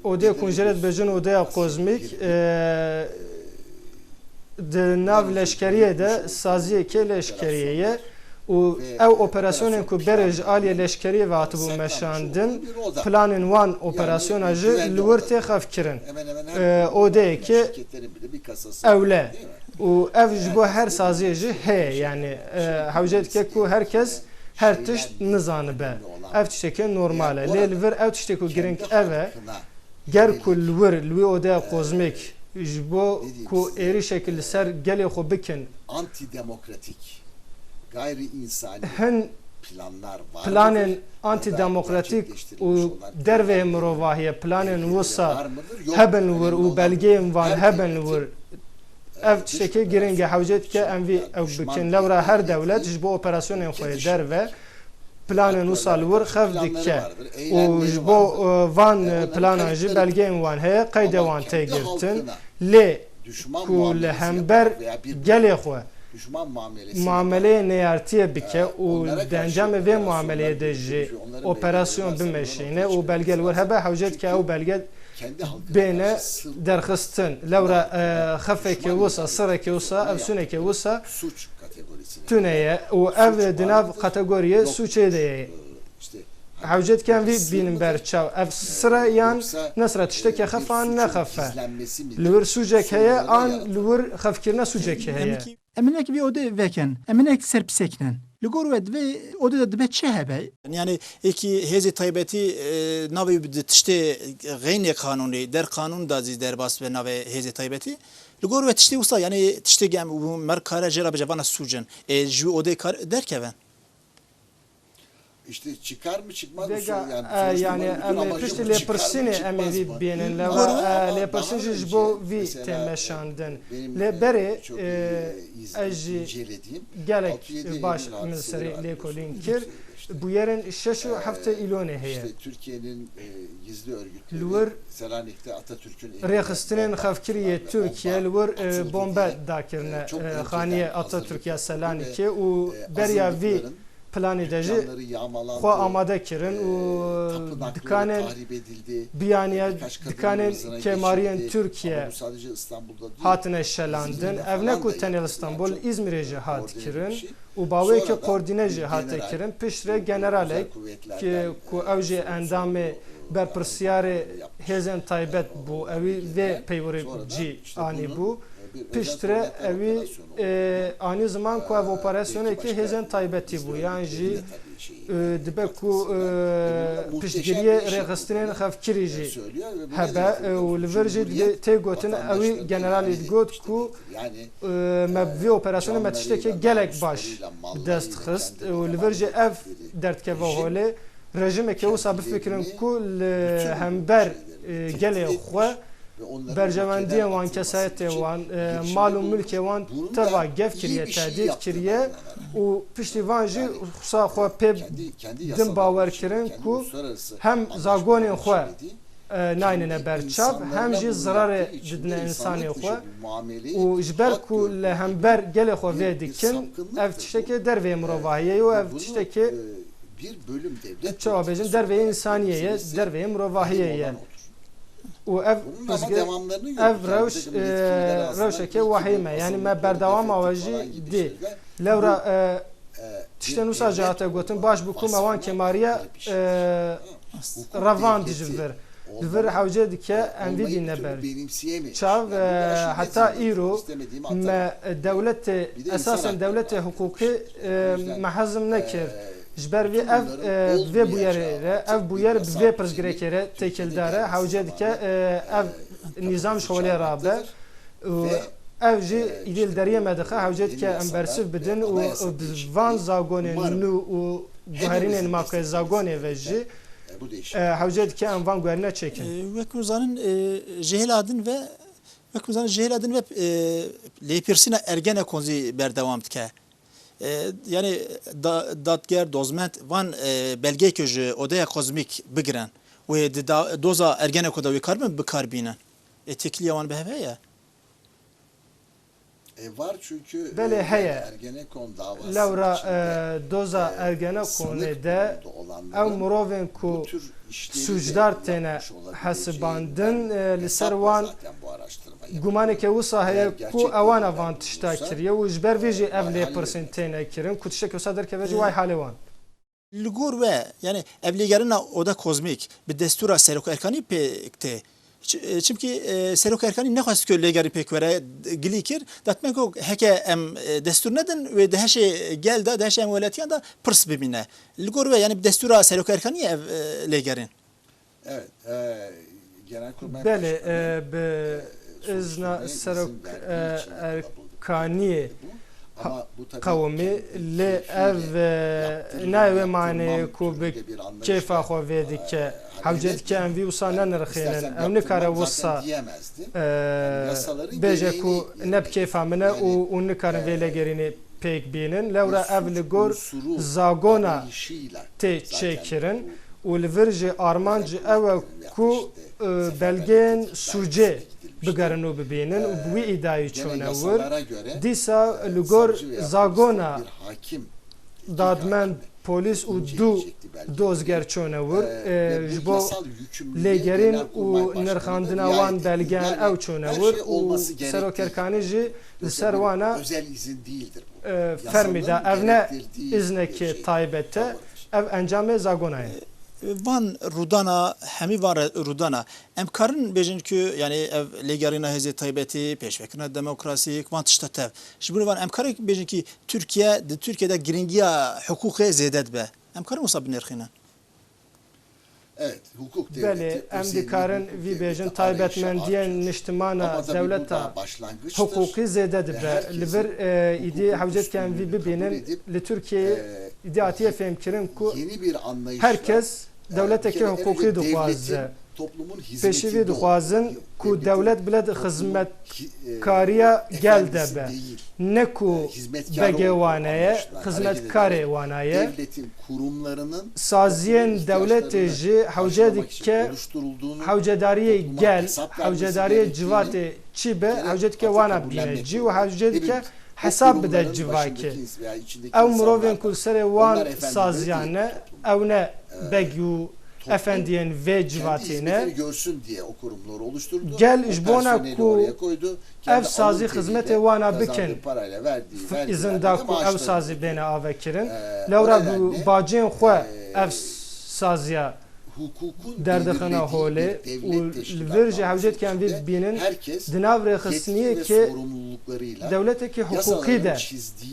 [SPEAKER 2] Odaya
[SPEAKER 3] bir
[SPEAKER 2] bejin odaya kozmik e, di nav leşkeriye de saziye ke leşkeriyeye. û ev operasyonên ku berê ji aliyê leşkeriyê ve
[SPEAKER 3] bir oda.
[SPEAKER 2] planên wan operasyona ji
[SPEAKER 3] güvenli
[SPEAKER 2] li wir
[SPEAKER 3] oda.
[SPEAKER 2] tê xevkirin
[SPEAKER 3] Hemen hemen
[SPEAKER 2] e,
[SPEAKER 3] her
[SPEAKER 2] odayekî
[SPEAKER 3] şirketlerin bile bir kasası
[SPEAKER 2] evle. û ev ji bo her saziyê jî heye yani e, hewce dike ku herkes her tişt nizanibe ev tiştekê normal e lê li vir ev giring
[SPEAKER 3] Kendi
[SPEAKER 2] ev e ger ku li wir li wî odaya kozmik. Ji bo ku êrîşekî li ser gelê xwe bikin.
[SPEAKER 3] Antidemokratik, gayri insani
[SPEAKER 2] hin
[SPEAKER 3] planlar var.
[SPEAKER 2] planên antidemokratik û dervê mirovahiye planên wisa hebin wir û belgeyên wan hebin wir ev tiştekê giring e hewce dike em ew bikin lewra her dewlet ji bo operasyonên xwe derve planên wisa li wir xev dike. Û ji e, van e, planan jî belgeyên wan heye qeydê wan tê girtin. Lê ku li hember gelê xwe. Muameleyê neyartiye bike encamê vê
[SPEAKER 3] operasyonlar
[SPEAKER 2] muameleyê de operasyon bimeşîne û belgel wir hebe hewce dike ew belge
[SPEAKER 3] kendi halkına
[SPEAKER 2] bêne
[SPEAKER 3] karşı sır-
[SPEAKER 2] derxistin lewra e, xefekê wisa sirekê wisa ev sunekê wisa
[SPEAKER 3] suç kategorisine.
[SPEAKER 2] tuneye û ev di nav kategoriye suçê de ye
[SPEAKER 3] işte
[SPEAKER 2] hewce diken vî
[SPEAKER 3] sır
[SPEAKER 2] bînin
[SPEAKER 3] mıdır?
[SPEAKER 2] ber çaw ev sire yan
[SPEAKER 3] Yoksa,
[SPEAKER 2] nesra tiştekê
[SPEAKER 3] e, gizlenmesi midir?
[SPEAKER 2] li wir sucek heye an wir xefkirine sucekê heye
[SPEAKER 4] Eminek vê odê veken, eminek serpisekinen. Li gor we divê odê de dibe çi hebe?
[SPEAKER 1] Yani eki hezi taybeti e, navê bi tiştê gênê kanûnê der kanûn da zî derbas ve navê hezi taybeti li gor ve tiştê wisa yani tiştê gem mer kare jêra bi cevana sucin e ji
[SPEAKER 3] İşte çıkar mı çıkmaz mı?
[SPEAKER 2] Vega
[SPEAKER 3] Yani,
[SPEAKER 2] e,
[SPEAKER 3] sonuçta
[SPEAKER 2] yani
[SPEAKER 3] bunun bütün
[SPEAKER 2] em lê
[SPEAKER 3] çıkar mı, çıkmaz mı?
[SPEAKER 2] bênin
[SPEAKER 3] Ama
[SPEAKER 2] lewra
[SPEAKER 3] daha
[SPEAKER 2] lê pirsîn jî ji
[SPEAKER 3] önce
[SPEAKER 2] bo vî
[SPEAKER 3] mesela,
[SPEAKER 2] tê
[SPEAKER 3] e,
[SPEAKER 2] meşandin
[SPEAKER 3] benim
[SPEAKER 2] lê
[SPEAKER 3] e, çok
[SPEAKER 2] e, gelek
[SPEAKER 3] 6-7
[SPEAKER 2] baş
[SPEAKER 3] biliyorsunuz.
[SPEAKER 2] kir
[SPEAKER 3] İşte,
[SPEAKER 2] bu yerin şeş û hefte îlonê heye
[SPEAKER 3] işte Türkiye'nin e, gizli örgütleri Selanik'te Atatürk'ün
[SPEAKER 2] rêxistinên xevkiriyê Tirkiye li wir e, bombe dakirine
[SPEAKER 3] Çok
[SPEAKER 2] e,
[SPEAKER 3] önceden
[SPEAKER 2] xaniye
[SPEAKER 3] hazırlık
[SPEAKER 2] Atatürkya
[SPEAKER 3] yapıldı
[SPEAKER 2] Selanikê û
[SPEAKER 3] e, yağmalandı.
[SPEAKER 2] xwe amade kirin
[SPEAKER 3] e, tahrip edildi.
[SPEAKER 2] biyaniye kemariyên
[SPEAKER 3] geçildi.
[SPEAKER 2] Türkiye hatine şelandin
[SPEAKER 3] İzmir'de
[SPEAKER 2] ev ne
[SPEAKER 3] falan
[SPEAKER 2] ku tenel. İstanbul İzmir'e jî hat
[SPEAKER 3] koordine
[SPEAKER 2] kirin bawê
[SPEAKER 3] Sonra
[SPEAKER 2] ki koordine
[SPEAKER 3] general,
[SPEAKER 2] kirin generalek
[SPEAKER 3] kuvvetlerden,
[SPEAKER 2] ki ku
[SPEAKER 3] e,
[SPEAKER 2] ew jê endamê berpirsiyarê hêzên taybet bû evî vê
[SPEAKER 3] da
[SPEAKER 2] cî anî bû
[SPEAKER 3] e,
[SPEAKER 2] piştre
[SPEAKER 3] operasyonu oldu.
[SPEAKER 2] e, anî ziman ku ev
[SPEAKER 3] Ee,
[SPEAKER 2] operasyonekî
[SPEAKER 3] belki başka
[SPEAKER 2] hêzên taybetî
[SPEAKER 3] gizli
[SPEAKER 2] bû yan
[SPEAKER 3] örgütlerin
[SPEAKER 2] jî
[SPEAKER 3] de tabii şeyi,
[SPEAKER 2] e, dibe ku e,
[SPEAKER 3] E, söylüyor ve bu
[SPEAKER 2] hebe
[SPEAKER 3] nedenle
[SPEAKER 2] û li vir jî
[SPEAKER 3] Cumhuriyet
[SPEAKER 2] tê gotin generalî
[SPEAKER 3] ilan
[SPEAKER 2] got ku
[SPEAKER 3] demektir. Yani
[SPEAKER 2] me vê operasyonê me tiştekê gelek baş dest xist û li vir jî ev derdkeva holê rejimekê wisa bifikirin ku hember e, gelê xwe e, gev kiriye tehdît kiriye. Û piştî van jî xisa xwe pê dim bawer kirin ku hem zagonên xwe e, nayne berçav hem jî zirarê didine insanê xwe û ji ber ku li hember gelê xwe vê dikin ev tiştekê dervê mirovahiye û ev tiştekê
[SPEAKER 3] bir bölüm devlet
[SPEAKER 2] çawa bêjin dervê insaniyê ye dervê mirovahiyê ye û ev
[SPEAKER 3] Bunun ama
[SPEAKER 2] bizgê
[SPEAKER 3] devamlarını
[SPEAKER 2] ev
[SPEAKER 3] görüyoruz. Yani
[SPEAKER 2] rewş
[SPEAKER 3] bir takım yetkililer
[SPEAKER 2] e,
[SPEAKER 3] aslında
[SPEAKER 2] rewşekê
[SPEAKER 3] bir
[SPEAKER 2] wehî
[SPEAKER 3] iki
[SPEAKER 2] me yani
[SPEAKER 3] basında
[SPEAKER 2] me berdewama
[SPEAKER 3] muhalefete
[SPEAKER 2] we
[SPEAKER 3] falan
[SPEAKER 2] jî
[SPEAKER 3] gibi
[SPEAKER 2] dê
[SPEAKER 3] şeyler.
[SPEAKER 2] lewra e,
[SPEAKER 3] Ee,
[SPEAKER 2] tiştên ji ber vê ev divê bûyerê re ev bûyer bi vê pirsgirekê re têkildar e hewce dike ev nîzam şolê rabe ev jî
[SPEAKER 3] îdîl
[SPEAKER 2] deriyê me dixe hewce dike em bersiv bidin û bi van zagonên nû û guherînên
[SPEAKER 3] mafkê
[SPEAKER 2] zagonê ve jî hewce dike em van guherîne çêkin.
[SPEAKER 1] Wek e, zanin jihêladin e, ve wek zanin jihêladin ve e, lêpirsîna ergene konzî berdevam dike. E, yani da, dadger dozment van e, odeya kozmîk bigirin wê di da- doza ergeneko da wê karbin bikarbînin. E tekliya wan ye?
[SPEAKER 3] E, var çünkü
[SPEAKER 2] Bele
[SPEAKER 3] e,
[SPEAKER 2] heye.
[SPEAKER 3] Ergenekon davası içinde,
[SPEAKER 2] e, doza
[SPEAKER 3] e,
[SPEAKER 2] ergenekonê
[SPEAKER 3] sanık
[SPEAKER 2] de
[SPEAKER 3] durumunda
[SPEAKER 2] ew
[SPEAKER 3] olanların
[SPEAKER 2] mirovên
[SPEAKER 3] bu
[SPEAKER 2] ku
[SPEAKER 3] tür işleri de
[SPEAKER 2] suçdar têne
[SPEAKER 3] yapmış olabileceğinden
[SPEAKER 2] hesibandin e, li
[SPEAKER 3] hesapla
[SPEAKER 2] ser wan
[SPEAKER 3] zaten bu araştırma yapıldı.
[SPEAKER 2] gumaneke wisa heye ku ewan avan tişta kiriye û ji ber vê jî ev
[SPEAKER 3] vay
[SPEAKER 2] lê
[SPEAKER 3] halde.
[SPEAKER 2] pirsên têne kirin ku tiştek wisa derkeve jî way halê wan
[SPEAKER 1] Li gor ve yani evlêgerina oda kozmîk bi destûra serokerkanî pêk tê. Ç- Çimkî e, serokerkanî nexwast ku lêgerî pêk were gilî kir datme ku heke em e, destûr nedin wê di heşê gel da di heşê em welatiyan da pirs bibîne. Li gor ve yani bi destûra serokerkanî ev e, lêgerin.
[SPEAKER 3] Evet. E, Genelkurmay
[SPEAKER 2] belê
[SPEAKER 3] Başkanı,
[SPEAKER 2] e, bi
[SPEAKER 3] e,
[SPEAKER 2] izna
[SPEAKER 3] soruşturmaya Bu. Tabii kendi
[SPEAKER 2] lê ev
[SPEAKER 3] keyfiyle yaptırım,
[SPEAKER 2] navê
[SPEAKER 3] yaptırmam
[SPEAKER 2] maneyê ku bi
[SPEAKER 3] türünde bir anlayışla,
[SPEAKER 2] kêfa xwe vê dike
[SPEAKER 3] e,
[SPEAKER 2] hewce
[SPEAKER 3] hareket
[SPEAKER 2] dike em vî wisa
[SPEAKER 3] Yani
[SPEAKER 2] nenirxênin
[SPEAKER 3] istersen
[SPEAKER 2] ew nikare
[SPEAKER 3] yaptırmam
[SPEAKER 2] wisa
[SPEAKER 3] zaten diyemezdi.
[SPEAKER 2] e, bêje ku
[SPEAKER 3] gereğini
[SPEAKER 2] neb kêfa min e
[SPEAKER 3] yani,
[SPEAKER 2] û û nikarin vê lêgerînê pêk bînin lewra ev li gor zagona
[SPEAKER 3] arayışıyla
[SPEAKER 2] tê
[SPEAKER 3] zaten
[SPEAKER 2] çêkirin
[SPEAKER 3] bu
[SPEAKER 2] û li vir jî arman ji ew e ku e, belgên sûcê bigerin û bibînin û bi wî îdayî
[SPEAKER 3] gene
[SPEAKER 2] çûne wir
[SPEAKER 3] yasalara göre
[SPEAKER 2] dîsa
[SPEAKER 3] e,
[SPEAKER 2] li gor
[SPEAKER 3] savcı veya
[SPEAKER 2] zagona
[SPEAKER 3] hakim
[SPEAKER 2] dadmen polis û du dozger çûne wir
[SPEAKER 3] Ee,
[SPEAKER 2] e,
[SPEAKER 3] ve
[SPEAKER 2] ji
[SPEAKER 3] bu
[SPEAKER 2] bo
[SPEAKER 3] yasal yükümlülüğe
[SPEAKER 2] lêgerîn
[SPEAKER 3] Genelkurmay
[SPEAKER 2] û
[SPEAKER 3] Başkanı da
[SPEAKER 2] nirxandina
[SPEAKER 3] riayet
[SPEAKER 2] wan ew çûne
[SPEAKER 3] her
[SPEAKER 2] wir
[SPEAKER 3] şey
[SPEAKER 2] û
[SPEAKER 3] olması gerektiği
[SPEAKER 2] serokerkanî jî li
[SPEAKER 3] Yoksa
[SPEAKER 2] ser
[SPEAKER 3] bu
[SPEAKER 2] wana
[SPEAKER 3] özel izin değildir bu.
[SPEAKER 2] e,
[SPEAKER 3] Yasaların
[SPEAKER 2] fermî da ev ne
[SPEAKER 3] gerektirdiği bir
[SPEAKER 2] iznekê
[SPEAKER 3] şey,
[SPEAKER 2] taybet e
[SPEAKER 3] tavırdır.
[SPEAKER 2] ev encamê zagonayê
[SPEAKER 1] Van rudana hemî van rudana em karin bêjin ku yani ev lêgerîna hêzê taybetî pêşvekirina demokrasîk van tişta tev. Ber van em karin bêjin ki Türkiye di Türkiye'de giringiya hukukê zêde dibe. Em karin wisa binêrxînin.
[SPEAKER 3] Evet, hukuk devleti. Devleti
[SPEAKER 2] bêjin
[SPEAKER 3] arayışı
[SPEAKER 2] taybetmendiyên
[SPEAKER 3] artıyor.
[SPEAKER 2] niştimana devleta
[SPEAKER 3] da başlangıçtır.
[SPEAKER 2] hukukî zêde
[SPEAKER 3] Ve
[SPEAKER 2] dibe
[SPEAKER 3] herkesin
[SPEAKER 2] li vir e, îdî
[SPEAKER 3] hukukun
[SPEAKER 2] hewcetken vî
[SPEAKER 3] üstünlüğünü
[SPEAKER 2] bibînin
[SPEAKER 3] kabul edip,
[SPEAKER 2] li Türkiye'ye
[SPEAKER 3] Ee,
[SPEAKER 2] îdîatiye fêm kirin ku herkes
[SPEAKER 3] e,
[SPEAKER 2] devletekî
[SPEAKER 3] bir toplumun
[SPEAKER 2] pêşîvî dixwazin ku devlet bile di
[SPEAKER 3] toplumun
[SPEAKER 2] xizmet
[SPEAKER 3] hi- e,
[SPEAKER 2] gel debe. ne ku
[SPEAKER 3] e, hizmetkar
[SPEAKER 2] begê
[SPEAKER 3] olduğu
[SPEAKER 2] waneye
[SPEAKER 3] anlayışla
[SPEAKER 2] xizmetkarê
[SPEAKER 3] hareket ederek
[SPEAKER 2] wanaye
[SPEAKER 3] devletin kurumlarının
[SPEAKER 2] saziyên
[SPEAKER 3] toplumun
[SPEAKER 2] devletê jî hewce
[SPEAKER 3] karşılamak için
[SPEAKER 2] dike
[SPEAKER 3] oluşturulduğunu
[SPEAKER 2] hewcedariyê gel hewcedariyê civatê çî be
[SPEAKER 3] gerek
[SPEAKER 2] hewce dike
[SPEAKER 3] artık
[SPEAKER 2] wana bîne cî û hewce dike
[SPEAKER 3] Hepimiz o
[SPEAKER 2] hesab bide civakê ew mirovên ku serê wan
[SPEAKER 3] efendileri
[SPEAKER 2] saziyan
[SPEAKER 3] değil,
[SPEAKER 2] ne ew ne begî
[SPEAKER 3] hizmetini
[SPEAKER 2] ne
[SPEAKER 3] görsün diye o kurumları oluşturdu.
[SPEAKER 2] Gel
[SPEAKER 3] O
[SPEAKER 2] ji bona
[SPEAKER 3] personeli
[SPEAKER 2] ku ev
[SPEAKER 3] teriyle
[SPEAKER 2] xizmetê wana bikin.
[SPEAKER 3] parayla verdiği, verdiği
[SPEAKER 2] izin
[SPEAKER 3] verdiği
[SPEAKER 2] da ku ev
[SPEAKER 3] ödüyor.
[SPEAKER 2] bêne avekirin
[SPEAKER 3] Ee,
[SPEAKER 2] bi
[SPEAKER 3] nedenle,
[SPEAKER 2] bacên xwe
[SPEAKER 3] e,
[SPEAKER 2] ev saziya
[SPEAKER 3] hukukun
[SPEAKER 2] derdixina
[SPEAKER 3] belirlediği
[SPEAKER 2] holê
[SPEAKER 3] bir
[SPEAKER 2] û
[SPEAKER 3] devlet
[SPEAKER 2] li
[SPEAKER 3] teşkilatı
[SPEAKER 2] vir jî hewcetken vî
[SPEAKER 3] içinde
[SPEAKER 2] bînin
[SPEAKER 3] herkes
[SPEAKER 2] di nav
[SPEAKER 3] yetki
[SPEAKER 2] rêxistiniye
[SPEAKER 3] ve
[SPEAKER 2] ki devletekî hukukî
[SPEAKER 3] yasaların
[SPEAKER 2] de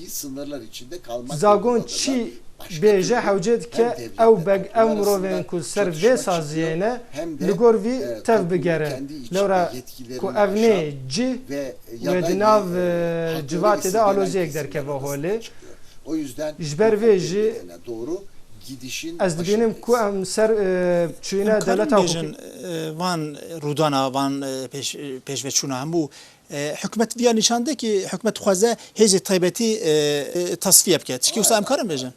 [SPEAKER 3] sınırlar içinde kalmak
[SPEAKER 2] zagon çi
[SPEAKER 3] hem
[SPEAKER 2] dike
[SPEAKER 3] devletler,
[SPEAKER 2] ew beg
[SPEAKER 3] toplum
[SPEAKER 2] mirovên
[SPEAKER 3] arasında
[SPEAKER 2] ku ser
[SPEAKER 3] çatışma
[SPEAKER 2] vê
[SPEAKER 3] çıkıyor,
[SPEAKER 2] saziyene
[SPEAKER 3] hem de
[SPEAKER 2] li gor vî
[SPEAKER 3] e,
[SPEAKER 2] tev bigere lewra
[SPEAKER 3] yetkilerini
[SPEAKER 2] ku ev nê cî
[SPEAKER 3] ve ya
[SPEAKER 2] ve
[SPEAKER 3] da
[SPEAKER 2] di nav
[SPEAKER 3] e,
[SPEAKER 2] e,
[SPEAKER 3] hakları
[SPEAKER 2] civatê de
[SPEAKER 3] istenen
[SPEAKER 2] aloziyek
[SPEAKER 3] kesimler
[SPEAKER 2] derkeve
[SPEAKER 3] arasında
[SPEAKER 2] holê
[SPEAKER 3] çıkıyor. O yüzden
[SPEAKER 2] ji ber
[SPEAKER 3] hukuk
[SPEAKER 2] vê jî
[SPEAKER 3] devletine doğru gidişin
[SPEAKER 2] ez dibînim ku em ser e, çûyîne devleta hukukî
[SPEAKER 1] e, van rûdana van e, pêş pêşveçûna hemû hikûmet viya nîşande ki hikûmet dixwaze hêzê taybetî tasfiye bike. Çikî wisa em karin bêjin?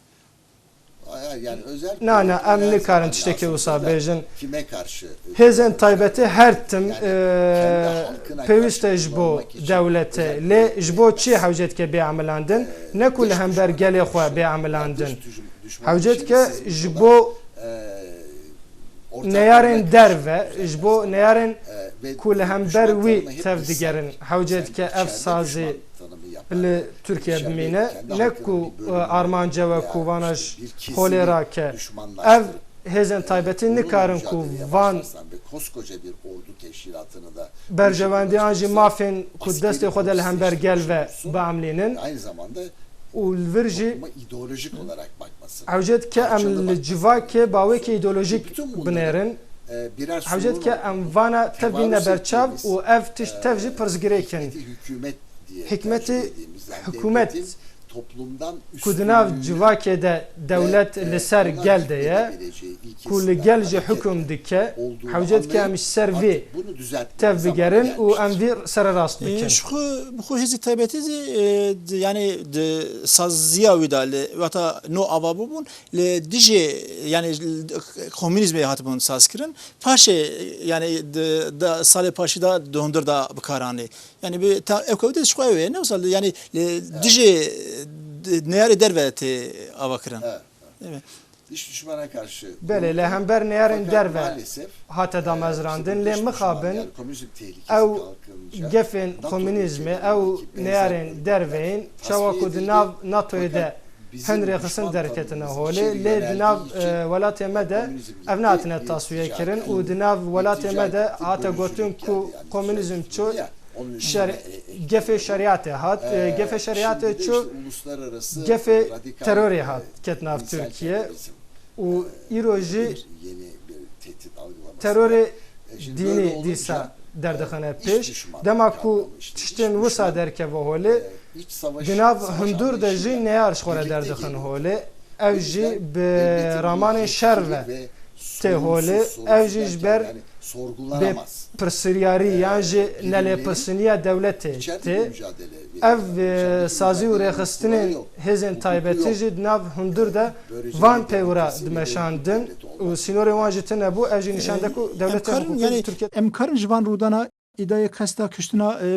[SPEAKER 3] Yani özel
[SPEAKER 2] Na na em nikarin tiştekî wisa bêjin
[SPEAKER 3] Kime karşı?
[SPEAKER 2] hêzên taybetî her tim pêwîst ji bo dewletê lê ji bo çi hewcet ke bêemilandin ne ku li hember gelê xwe
[SPEAKER 3] Yani için
[SPEAKER 2] ke ji bo
[SPEAKER 3] e,
[SPEAKER 2] neyarên derve ji bo neyarên
[SPEAKER 3] e,
[SPEAKER 2] ku li hember
[SPEAKER 3] düşman
[SPEAKER 2] wî tev digerin hewcet ke ev
[SPEAKER 3] yapar.
[SPEAKER 2] li Türkiye bimîne ne ku
[SPEAKER 3] bölümü
[SPEAKER 2] armanca ve
[SPEAKER 3] bir kesimi
[SPEAKER 2] holera ke ev hêzên taybetî
[SPEAKER 3] bununla
[SPEAKER 2] nikarin ku van
[SPEAKER 3] koskoca bir ordu teşkilatını da
[SPEAKER 2] berjevendiyan jî mafên ku destê xwe de li hember gel ve biemlînin
[SPEAKER 3] aynı zamanda topluma ideolojik olarak bakması.
[SPEAKER 2] hewcet ke em li civakê bawekî ideolojik
[SPEAKER 3] Bütün bunları
[SPEAKER 2] binêrin
[SPEAKER 3] e, birer
[SPEAKER 2] hewcet ke
[SPEAKER 3] sorun
[SPEAKER 2] em vana tev bîne
[SPEAKER 3] Tevarüz
[SPEAKER 2] berçav
[SPEAKER 3] ettiğimiz,
[SPEAKER 2] û ev tişt tev
[SPEAKER 3] diye yani toplumdan
[SPEAKER 2] ku di nav
[SPEAKER 3] üstünlüğünü
[SPEAKER 2] civakê de dewlet
[SPEAKER 3] ve, e,
[SPEAKER 2] li ser
[SPEAKER 3] ona
[SPEAKER 2] gel de ye
[SPEAKER 3] hükmedebileceği
[SPEAKER 2] ku li
[SPEAKER 3] ilkesinden
[SPEAKER 2] gel jî
[SPEAKER 3] hareketle
[SPEAKER 2] hüküm dike
[SPEAKER 3] olduğunu
[SPEAKER 2] hewcet ke
[SPEAKER 3] anlayıp
[SPEAKER 2] em ji ser vê
[SPEAKER 3] artık bunu düzeltme
[SPEAKER 2] tev
[SPEAKER 3] zamanı
[SPEAKER 2] bigerin û em
[SPEAKER 3] gelmiştir.
[SPEAKER 2] vî sererast bikin
[SPEAKER 1] Şuxu bu taybetî zî e, yani di saziya wî da li wata no ava bûbûn li dijî yani komünîzmê hatibûn sazkirin paşê yani da salê paşî da di hundir da bikaranê yani bi ta ew kewtê ji xwe wê ne wisa yani li dijî neyarê derve tê ava kirin
[SPEAKER 3] Evet.
[SPEAKER 1] Evet.
[SPEAKER 3] Dış düşmana karşı
[SPEAKER 2] belê li hember neyarên
[SPEAKER 3] Fakat
[SPEAKER 2] derve
[SPEAKER 3] maalesef
[SPEAKER 2] hate da
[SPEAKER 3] e, komünizm
[SPEAKER 2] ew
[SPEAKER 3] benzer
[SPEAKER 2] neyarên
[SPEAKER 3] örnekler
[SPEAKER 2] derveyên
[SPEAKER 3] tasfiye
[SPEAKER 2] çawa ku di
[SPEAKER 3] edildi.
[SPEAKER 2] nav
[SPEAKER 3] bizim
[SPEAKER 2] hin rêxistin
[SPEAKER 3] düşman
[SPEAKER 2] derketine
[SPEAKER 3] tanımımız
[SPEAKER 2] holê
[SPEAKER 3] içeri
[SPEAKER 2] lê di
[SPEAKER 3] yöneldiği
[SPEAKER 2] nav
[SPEAKER 3] için
[SPEAKER 2] welatê me de
[SPEAKER 3] komünizm
[SPEAKER 2] ev
[SPEAKER 3] gitti,
[SPEAKER 2] natine tasfiye kirin
[SPEAKER 3] etti,
[SPEAKER 2] û di nav welatê
[SPEAKER 3] irtica
[SPEAKER 2] me de
[SPEAKER 3] etti,
[SPEAKER 2] hate
[SPEAKER 3] bölücülük
[SPEAKER 2] gotin
[SPEAKER 3] geldi
[SPEAKER 2] ku komünizm
[SPEAKER 3] Şey
[SPEAKER 2] çû
[SPEAKER 3] ya, onun
[SPEAKER 2] şer
[SPEAKER 3] e, e,
[SPEAKER 2] gefê şeriatê hat
[SPEAKER 3] Ee,
[SPEAKER 2] e,
[SPEAKER 3] şimdi de
[SPEAKER 2] çû
[SPEAKER 3] işte uluslararası
[SPEAKER 2] gefê
[SPEAKER 3] radikal,
[SPEAKER 2] terörê
[SPEAKER 3] e,
[SPEAKER 2] hat ket nav
[SPEAKER 3] dinsel
[SPEAKER 2] Türkiye
[SPEAKER 3] bir tehdit algılaması.
[SPEAKER 2] terörê
[SPEAKER 3] E,
[SPEAKER 2] derdixine
[SPEAKER 3] iç
[SPEAKER 2] pêş
[SPEAKER 3] düşman
[SPEAKER 2] dema ku
[SPEAKER 3] kavramı işte, iç
[SPEAKER 2] tiştên
[SPEAKER 3] düşman,
[SPEAKER 2] wisa derkeve holê
[SPEAKER 3] e, iç savaş,
[SPEAKER 2] di nav
[SPEAKER 3] savaş
[SPEAKER 2] hundur de jî neyar ji xwe re
[SPEAKER 3] birlikte
[SPEAKER 2] derdixin
[SPEAKER 3] geliyor.
[SPEAKER 2] holê
[SPEAKER 3] O
[SPEAKER 2] ev jî bi
[SPEAKER 3] mülkiyetçiliği
[SPEAKER 2] şer ve
[SPEAKER 3] ve
[SPEAKER 2] holê,
[SPEAKER 3] sorunsuz,
[SPEAKER 2] ev jî ji ber
[SPEAKER 3] sorgulanamaz.
[SPEAKER 2] pirsiryarî yan jî nelê
[SPEAKER 3] birimlerin
[SPEAKER 2] pirsiniya dewletê
[SPEAKER 3] İçeride mücadele
[SPEAKER 2] ev e,
[SPEAKER 3] Hukuku
[SPEAKER 2] taybetî
[SPEAKER 3] yok.
[SPEAKER 2] jî di nav hundur de
[SPEAKER 3] Böylece
[SPEAKER 2] van
[SPEAKER 3] bir
[SPEAKER 2] pêwira
[SPEAKER 3] demokrasi ve
[SPEAKER 2] dimeşandin
[SPEAKER 3] devlet
[SPEAKER 2] û
[SPEAKER 3] olmaz.
[SPEAKER 2] sînorê wan jî tune bû ev jî nîşande ku dewletê
[SPEAKER 1] emkarın
[SPEAKER 2] hukukî
[SPEAKER 1] yani-
[SPEAKER 2] Türkiye
[SPEAKER 4] Em karin ji van rûdana îdaya kesta kuştina e,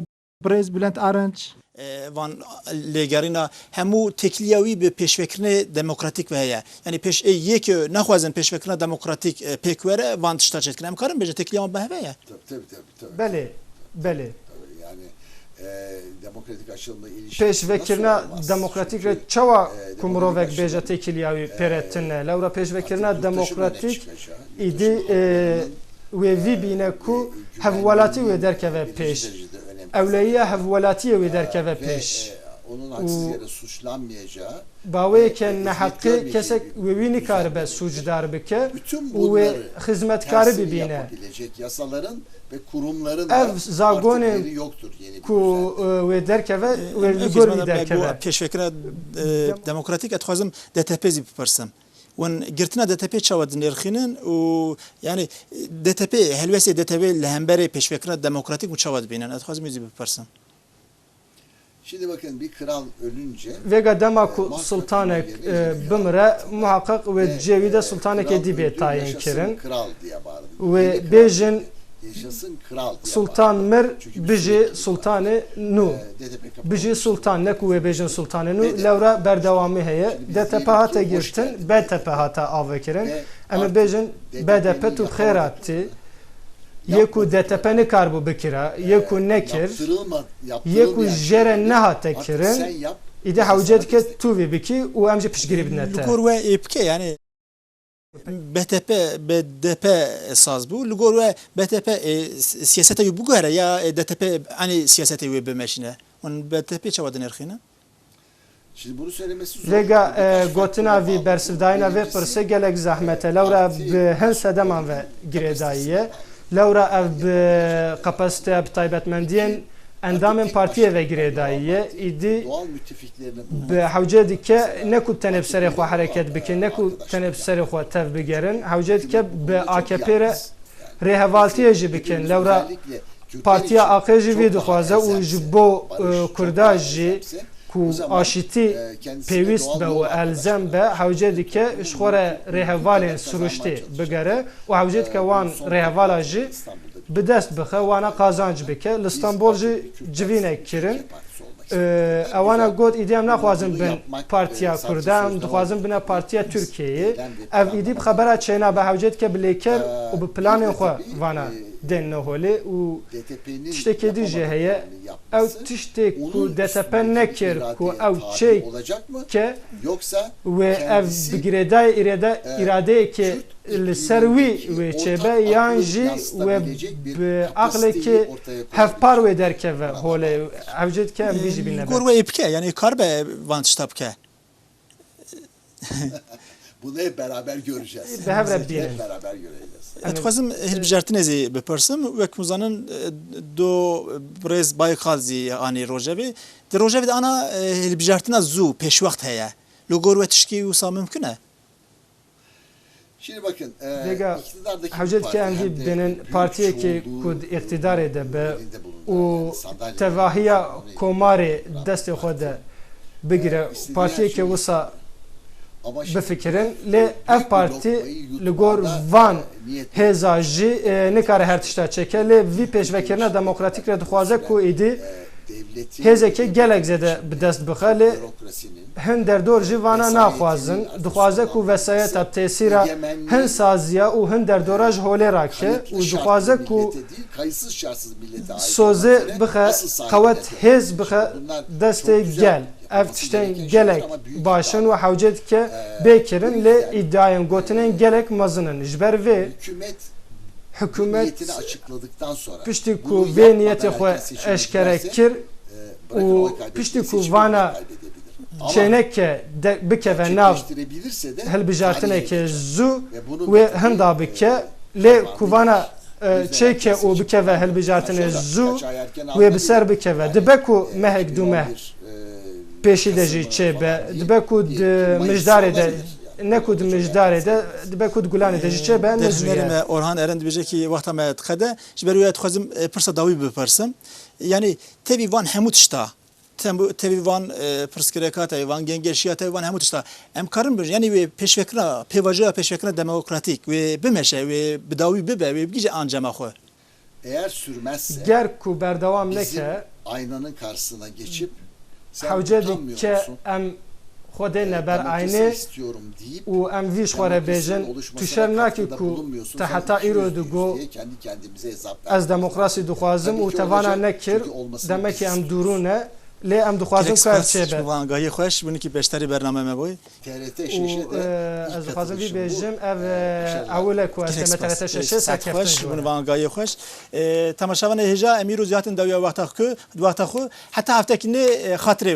[SPEAKER 4] Brez Bülent Arınç
[SPEAKER 1] van lêgerîna hemû tekliya wî bi pêşvekirinê demokratîk ve heye. Yani peş e, yek naxwazin pêşvekirina demokratîk e, pêk were van tişta çetkin em karin bêje tekliya wan bi heve ye?
[SPEAKER 3] Tabii tabii tabii. tabii.
[SPEAKER 2] belê belê.
[SPEAKER 3] Tabii yani e, demokratik e, demokratik
[SPEAKER 2] e, ku hevwelatî wê derkeve pêş.
[SPEAKER 3] e, onun haksız yere suçlanmayacağı
[SPEAKER 2] Bawêyeke neheqî kesek wê wî nikaribe sûcdar bike
[SPEAKER 3] bütün bunları
[SPEAKER 2] xizmetkarî
[SPEAKER 3] tersini
[SPEAKER 2] bibîne
[SPEAKER 3] yapabilecek yasaların ve kurumların
[SPEAKER 2] Ev
[SPEAKER 3] da
[SPEAKER 2] zagonên
[SPEAKER 3] artık yeri yoktur yeni bir
[SPEAKER 2] ku e, wê derkeve wê
[SPEAKER 1] Em
[SPEAKER 2] li gor wî
[SPEAKER 1] hezmana me
[SPEAKER 2] derkeve.
[SPEAKER 1] got pêşvekirina e, demokratîk et dixwazim Girtina DTP çawa dinêrxînin û yani DTP helwesê DTP li hemberê pêşvekirina demokratîk û çawa dibînin et dixwazim zî bipirsim
[SPEAKER 3] Şimdi bakın bir kral ölünce
[SPEAKER 2] Vêga dema ku
[SPEAKER 3] Muhakkak
[SPEAKER 2] sultanek
[SPEAKER 3] bir
[SPEAKER 2] e, bimire muhakkak
[SPEAKER 3] ve,
[SPEAKER 2] cêwî de
[SPEAKER 3] e,
[SPEAKER 2] dîbê
[SPEAKER 3] öldü,
[SPEAKER 2] tayin kirin.
[SPEAKER 3] kral diye bağırdı. Kral
[SPEAKER 2] bêjin
[SPEAKER 3] yaşasın kral
[SPEAKER 2] sultan mir
[SPEAKER 3] Çünkü bir
[SPEAKER 2] bijî
[SPEAKER 3] sürekli
[SPEAKER 2] sultanê nû.
[SPEAKER 3] bağırdı. E, DTP kapalı.
[SPEAKER 2] Bijî sultan ne ku wê bêjin sultanê nû
[SPEAKER 3] Bêde.
[SPEAKER 2] lewra berdewamî heye. DTP
[SPEAKER 3] hoş
[SPEAKER 2] girtin. BTP
[SPEAKER 3] Ve
[SPEAKER 2] ê
[SPEAKER 3] artık
[SPEAKER 2] bêjin
[SPEAKER 3] DTP'nin
[SPEAKER 2] BDP tu
[SPEAKER 3] yapamadığı-
[SPEAKER 2] xêratî yê ku DTP nikar bû bikira yê ku nekir
[SPEAKER 3] Yaptırılma,
[SPEAKER 2] yê
[SPEAKER 3] yaptırılmayan
[SPEAKER 2] ku
[SPEAKER 3] şeyleri
[SPEAKER 2] jere
[SPEAKER 3] artık sen
[SPEAKER 2] kirin
[SPEAKER 3] yap.
[SPEAKER 2] îdî
[SPEAKER 3] biz
[SPEAKER 2] hewcet
[SPEAKER 3] sana
[SPEAKER 2] dike
[SPEAKER 3] destek-
[SPEAKER 2] tu vê bikî û em jî piştgirî bidine
[SPEAKER 1] li
[SPEAKER 2] te
[SPEAKER 1] gor we êpike yani BTP BDP saz bû li gor we BTP e, siyaseta wî biguhere ya e, DTP anî siyasetê wê bimeşine wan BTP çawa dinêrxînin
[SPEAKER 3] Şimdi bunu söylemesi zor. Birkaç
[SPEAKER 2] e, gotina bersivdayina vê
[SPEAKER 3] Birincisi,
[SPEAKER 2] pirse gelek zehmete lewra bi hin sedeman ve girêdayiye lewra ev bi kapasiteya endamên partiyê ve
[SPEAKER 3] müttefiklerini bulmak.
[SPEAKER 2] bi hewce dike ne ku serê xwe hereket bikin ne ku serê xwe tev bigerin hewce dike bi
[SPEAKER 3] Bunu çok
[SPEAKER 2] AKP re
[SPEAKER 3] yalnız.
[SPEAKER 2] rêhevaltiye jî bikin AKP
[SPEAKER 3] çok
[SPEAKER 2] vî
[SPEAKER 3] daha
[SPEAKER 2] dixwaze û
[SPEAKER 3] ezberse,
[SPEAKER 2] ji bo e,
[SPEAKER 3] çok
[SPEAKER 2] Kurda
[SPEAKER 3] daha
[SPEAKER 2] jî
[SPEAKER 3] ezberse,
[SPEAKER 2] ku aşitî
[SPEAKER 3] e, doğal
[SPEAKER 2] be û elzem be. Hewce dike ji xwe re rêhevalên siruştê bigere û hewce dike wan rêhevala jî
[SPEAKER 3] İstanbul'da
[SPEAKER 2] bi dest bixe wana qazanc bike. Li İstanbul jî civînek kirin. Ee, ewana got îdî em naxwazin bin Partiya Kurdan em bine Partiya Tirkiyeyê ev îdî bi xebera çêna be hewce dike bi lêker û bi planên xwe vana denle
[SPEAKER 3] hole
[SPEAKER 2] u tişteke dije heye
[SPEAKER 3] ev
[SPEAKER 2] tişte ku
[SPEAKER 3] detepen
[SPEAKER 2] nekir ku
[SPEAKER 3] ev çey
[SPEAKER 2] ke
[SPEAKER 3] yoksa
[SPEAKER 2] ve ev bigrede
[SPEAKER 3] irade
[SPEAKER 2] irade
[SPEAKER 3] ki
[SPEAKER 2] li
[SPEAKER 3] servi
[SPEAKER 2] ve çebe
[SPEAKER 3] yanji ve
[SPEAKER 2] bi akle
[SPEAKER 3] ki
[SPEAKER 2] hevpar ve derke ve hole evcet ke
[SPEAKER 1] bizi binne. Gur ve ipke yani karbe van tiştapke.
[SPEAKER 3] Bunu hep beraber göreceğiz.
[SPEAKER 2] Behevre.
[SPEAKER 3] Hep beraber göreceğiz.
[SPEAKER 1] Etxwazim hilbijartinê eh, zî bipirsim wek mizanin eh, do eh, birêz baykal zî anî rojevê di rojevê de ana hilbijartina zû pêşwext heye. Li gor we tişkî mümkün e?
[SPEAKER 3] Şimdi bakın, e, iktidardaki Hevjet
[SPEAKER 2] ki
[SPEAKER 3] hangi
[SPEAKER 2] partiye
[SPEAKER 3] ki
[SPEAKER 2] kud iktidar ede be
[SPEAKER 3] o
[SPEAKER 2] tevahiya
[SPEAKER 3] komari
[SPEAKER 2] deste xode bigire
[SPEAKER 3] partiye
[SPEAKER 2] ki
[SPEAKER 3] şey usa
[SPEAKER 2] bifikirin lê
[SPEAKER 3] büyük
[SPEAKER 2] ev
[SPEAKER 3] lokmayı
[SPEAKER 2] li gor van hêza jî nikare her tişta çeke lê vî pêşvekirina demokratîk re dixwaze ku êdî
[SPEAKER 3] E,
[SPEAKER 2] hêzekê gelek zêde bi dest bixe lê hin derdor jî vana naxwazin dixwaze ku vesayeta têsîra hin saziya ev
[SPEAKER 3] şeyler
[SPEAKER 2] gelek
[SPEAKER 3] ihtimal
[SPEAKER 2] û hewce dike
[SPEAKER 3] Ee,
[SPEAKER 2] lê
[SPEAKER 3] yüzden-
[SPEAKER 2] îddiayên gotinên gelek mezinin ji ber vê
[SPEAKER 3] hükümet niyetini açıkladıktan sonra
[SPEAKER 2] piştî ku
[SPEAKER 3] bunu
[SPEAKER 2] vê
[SPEAKER 3] yapmadan
[SPEAKER 2] niyetê
[SPEAKER 3] erken
[SPEAKER 2] xwe
[SPEAKER 3] seçime
[SPEAKER 2] eşkere
[SPEAKER 3] giderse,
[SPEAKER 2] kir
[SPEAKER 3] e, kaybetmeyi,
[SPEAKER 2] piştî ku vana çêneke de bikeve nav hilbijartinekê
[SPEAKER 3] tarihe
[SPEAKER 2] zû
[SPEAKER 3] ve e,
[SPEAKER 2] bike lê
[SPEAKER 3] zamanı
[SPEAKER 2] ku vana
[SPEAKER 3] Bizden
[SPEAKER 2] çêke
[SPEAKER 3] erken
[SPEAKER 2] û
[SPEAKER 3] seçim
[SPEAKER 2] bikeve
[SPEAKER 3] yapmak
[SPEAKER 2] hilbijartinê
[SPEAKER 3] zorunda.
[SPEAKER 2] zû
[SPEAKER 3] Kaç ay erken
[SPEAKER 2] wê
[SPEAKER 3] almalı.
[SPEAKER 2] bi ser bikeve
[SPEAKER 3] Yani,
[SPEAKER 2] dibe ku
[SPEAKER 3] e,
[SPEAKER 2] mehek dûme
[SPEAKER 3] 2011,
[SPEAKER 2] peshë
[SPEAKER 3] dhe
[SPEAKER 2] që
[SPEAKER 3] be dhe
[SPEAKER 2] be ku
[SPEAKER 3] mëjdare dhe
[SPEAKER 2] ne ku mëjdare dhe dhe be ku gulani dhe që be në zyrë
[SPEAKER 1] Orhan
[SPEAKER 2] Erend
[SPEAKER 1] bije ki vaxta me txede ji beruya txazim e, pırsa davi bi pırsım yani tebi van hemut şta tevi van e, pırskrekata van gengeşiya tevi van hemut şta em karın bir yani ve peşvekra pevaja peşvekra demokratik ve bimeşe ve bidavi bibe ve gice ancama xo
[SPEAKER 3] eğer sürmezse
[SPEAKER 2] ger ku
[SPEAKER 3] berdevam
[SPEAKER 2] neke
[SPEAKER 3] aynanın karşısına geçip sen
[SPEAKER 2] hewce
[SPEAKER 3] utanmıyor
[SPEAKER 2] dike
[SPEAKER 3] musun?
[SPEAKER 2] em xwedê neber
[SPEAKER 3] Demokrasi
[SPEAKER 2] aynê
[SPEAKER 3] istiyorum deyip
[SPEAKER 2] û em vî ji xwe re
[SPEAKER 3] demokrasinin
[SPEAKER 2] bêjin
[SPEAKER 3] oluşmasına
[SPEAKER 2] tu şer nakî
[SPEAKER 3] katkıda
[SPEAKER 2] ku
[SPEAKER 3] bulunmuyorsun.
[SPEAKER 2] te
[SPEAKER 3] Sen
[SPEAKER 2] heta îro
[SPEAKER 3] yüz yüz
[SPEAKER 2] digo
[SPEAKER 3] diye kendi kendimize hesap verdik.
[SPEAKER 2] ez demokrasî dixwazim
[SPEAKER 3] Tabii
[SPEAKER 2] û
[SPEAKER 3] ki
[SPEAKER 2] tevana
[SPEAKER 3] olacak.
[SPEAKER 2] nekir
[SPEAKER 3] Çünkü olmasını
[SPEAKER 2] demekî
[SPEAKER 3] biz
[SPEAKER 2] em durûne lê em dixwazim ku ev çêbe
[SPEAKER 1] وان گاهی خوش بونی کی بیشتری برنامه ما بوی
[SPEAKER 3] TRT
[SPEAKER 2] û
[SPEAKER 3] şişede
[SPEAKER 2] e, ez
[SPEAKER 3] ilk
[SPEAKER 2] dixwazim vî
[SPEAKER 3] katılışım bu.
[SPEAKER 2] bêjim ev
[SPEAKER 3] başarılar.
[SPEAKER 2] ewil e ku ez teme TRT şeşe
[SPEAKER 1] سک خوش
[SPEAKER 2] serkeftin
[SPEAKER 1] بون وان گاهی خوش تماشاوان هجا امیرو زیاتن دویا وقتا خو وقتا خو حتی هفته کنه خاطره